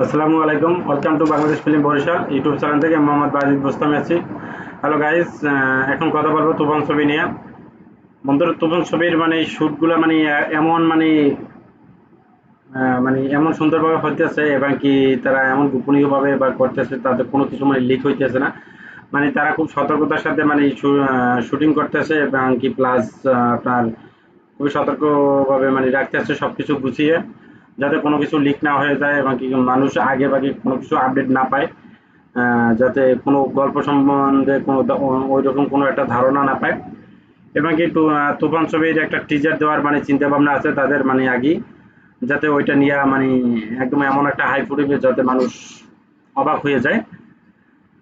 আসসালামু আলাইকুম। Welcome to Bangladesh film Barishal YouTube channel থেকে মোহাম্মদ বাজিদ বোস্তামি আছি। হ্যালো গাইস এখন কথা বলব তুফান ছবি নিয়ে। বন্ধুরা, তুফান ছবির মানে শ্যুটগুলো মানে এমন মানে মানে এমন সুন্দরভাবে হইতেছে এবং কি তারা এমন গোপনীয়ভাবে বা করতেছে তাদের কোনো কিছু মানে লিক হইতেছে না। মানে তারা খুব সতর্কতার সাথে মানে শুটিং করতেছে এবং কি প্লাস আপনার খুবই সতর্কভাবে মানে রাখতেছে সব কিছু গুছিয়ে। যাতে কোনো কিছু লিক না হয়ে যায় এবং কি মানুষ আগে ভাগে কোনো কিছু আপডেট না পায় যাতে কোনো গল্প সম্বন্ধে কোনো ওই রকম কোনো একটা ধারণা না পায়। এবং কি তুফান ছবির একটা টিজার দেওয়ার মানে চিন্তা ভাবনা আছে তাদের মানে আগেই, যাতে ওইটা নিয়ে মানে একদম এমন একটা হাই ফুটিবে যাতে মানুষ অবাক হয়ে যায়।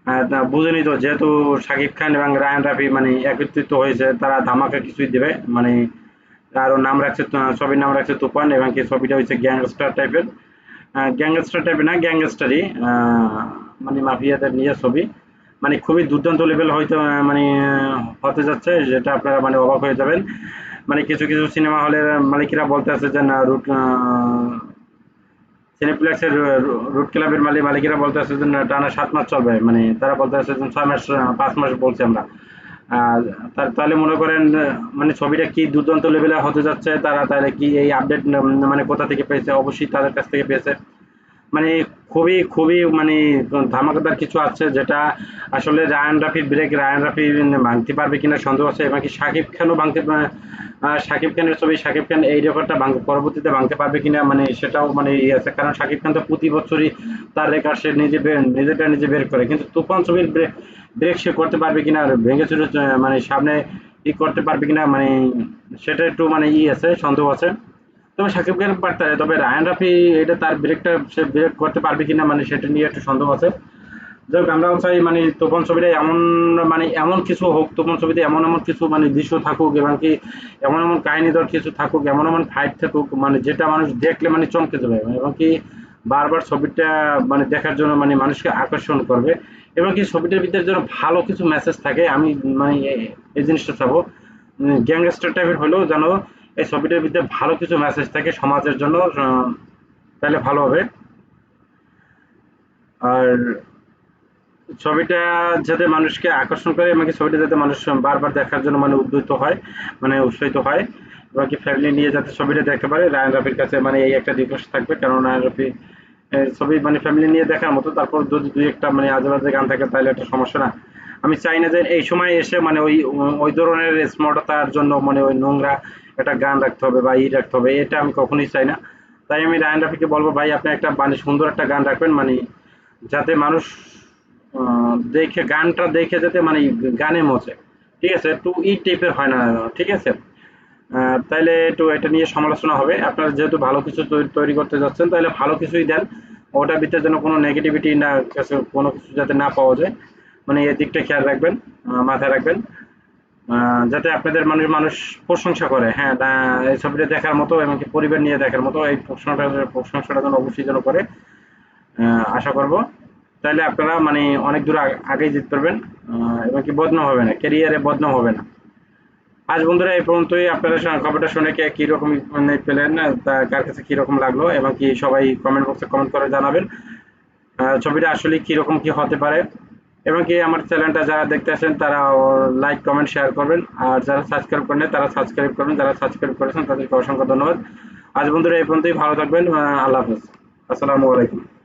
আর তা বুঝেনি তো যেহেতু শাকিব খান এবং রায়ান রাফি মানে একত্রিত হয়েছে, তারা ধামাকা কিছুই দেবে মানে আরও নাম রাখছে ছবির নাম রাখছে তুফান এবং কি ছবিটা হচ্ছে গ্যাংস্টার টাইপের। গ্যাংস্টার টাইপের না, গ্যাংস্টারই। মানে মাফিয়াদের নিয়ে ছবি। মানে খুবই দুর্দান্ত লেভেল হয়তো মানে হতে যাচ্ছে, যেটা আপনারা মানে অবাক হয়ে যাবেন। মানে কিছু কিছু সিনেমা হলের মালিকেরা বলতে আছে যে না, রুট সিনেপ্লেক্সের রুট ক্লাবের মালিক, মালিকেরা বলতে আছে যে টানা সাত মাস চলবে। মানে তারা বলতে আছে যে ছয় মাস পাঁচ মাস বলছি আমরা। তাহলে মনে করেন মানে ছবিটা কি দুর্দান্ত লেভেলে হতে যাচ্ছে, তারা তাহলে কি এই আপডেট মানে কোথা থেকে পেয়েছে? অবশ্যই তাদের কাছ থেকে পেয়েছে। মানে খুবই খুবই মানে ধামাকাদার কিছু আছে যেটা আসলে রায়ান রাফির ব্রেক রায়ান রাফি ভাঙতে পারবে কিনা সন্দেহ আছে এবং কি শাকিব খানও ভাঙতে শাকিব খানের ছবি শাকিব খান এই রেকর্ডটা ভাঙ, পরবর্তীতে ভাঙতে পারবে কিনা মানে সেটাও মানে ইয়ে আছে। কারণ শাকিব খান তো প্রতি বছরই তার রেকর্ড সে নিজে নিজেটা নিজে বের করে। কিন্তু তুফান ছবির ব্রেক সে করতে পারবে কিনা ভেঙে চুরে মানে সামনে ই করতে পারবে কিনা মানে সেটা একটু মানে ই আছে, সন্দেহ আছে। তবে সাকিব খান পারতে, তবে রায়ান রাফি এটা তার ব্রেকটা সে ব্রেক করতে পারবে কিনা মানে সেটা নিয়ে একটু সন্দেহ আছে। যাই হোক আমরাও চাই মানে তুফান ছবিটা এমন মানে এমন কিছু হোক, তুফান ছবিতে এমন এমন কিছু মানে দৃশ্য থাকুক এবং কি এমন এমন কাহিনীধর কিছু থাকুক, এমন এমন ফাইট থাকুক মানে যেটা মানুষ দেখলে মানে চমকে যাবে এবং কি বারবার ছবিটা মানে দেখার জন্য মানে মানুষকে আকর্ষণ করবে এবং কি ছবিটার ভিতরে যেন ভালো কিছু মেসেজ থাকে, আমি মানে এই জিনিসটা চাবো। গ্যাংস্টার টাইপের হলেও যেন এই ছবিটার ভিতরে ভালো কিছু মেসেজ থাকে সমাজের জন্য তাহলে ভালো হবে। আর ছবিটা যাতে মানুষকে আকর্ষণ করে এবং ছবিটা যাতে মানুষ বারবার দেখার জন্য মানে উদ্বুদ্ধ হয় মানে উৎসাহিত হয় এবং ফ্যামিলি নিয়ে যাতে ছবিটা দেখতে পারে, রায়ান রফির কাছে মানে এই একটা রিকোয়েস্ট থাকবে, কারণ রায়ান রাফি ছবি মানে ফ্যামিলি নিয়ে দেখার মতো, তারপর যদি দুই একটা মানে আজে বাজে গান থাকে, তাহলে একটা সমস্যা না। আমি চাই না যে এই সময় এসে মানে ওই ওই ধরনের স্মার্টতার জন্য মানে ওই নোংরা একটা গান রাখতে হবে বা ই রাখতে হবে, এটা আমি কখনোই চাই না। তাই আমি রায়ান রাফিকে বলব, ভাই, আপনি একটা মানে সুন্দর একটা গান রাখবেন মানে যাতে মানুষ দেখে, গানটা দেখে যাতে মানে গানে মজে। ঠিক আছে? একটু ই টাইপের হয় না, ঠিক আছে? তাইলে একটু এটা নিয়ে সমালোচনা হবে। আপনারা যেহেতু ভালো কিছু তৈরি- করতে যাচ্ছেন তাহলে ভালো কিছুই দেন। ওটার ভিতরে যেন কোনো নেগেটিভিটি না কোনো কিছু যাতে না পাওয়া যায়। মানে এই দিকটা খেয়াল রাখবেন মাথায় রাখবেন। যাতে আপনাদের মানুষ মানুষ প্রশংসা করে। হ্যাঁ এই ছবিটা দেখার মতো এবং কি পরিবার নিয়ে দেখার মতো এই প্রশংসাটা প্রশংসাটা যেন অবশ্যই যেন করে আশা করব। তাহলে আপনারা মানে অনেক দূর আগ- যেতে পারবেন এবং কি বদনাম হবে না, ক্যারিয়ারে বদনাম হবে না। আজ বন্ধুরা, এই পর্যন্তই আপনারা খবরটা শুনে কে কীরকম মানে পেলেন, তা কার কাছে কীরকম লাগল, এবং কি সবাই কমেন্ট বক্সে কমেন্ট করে জানাবেন। ছবিটা আসলে কীরকম কি হতে পারে এবং কি আমার চ্যানেলটা যারা দেখতে আসেন তারা লাইক কমেন্ট শেয়ার করবেন। আর যারা সাবস্ক্রাইব করেন তারা সাবস্ক্রাইব করবেন। যারা সাবস্ক্রাইব করেছেন, তাদেরকে অসংখ্য ধন্যবাদ। আজ বন্ধুরা, এই পর্যন্তই। ভালো থাকবেন। আল্লাহ হাফেজ। আসসালামু আলাইকুম।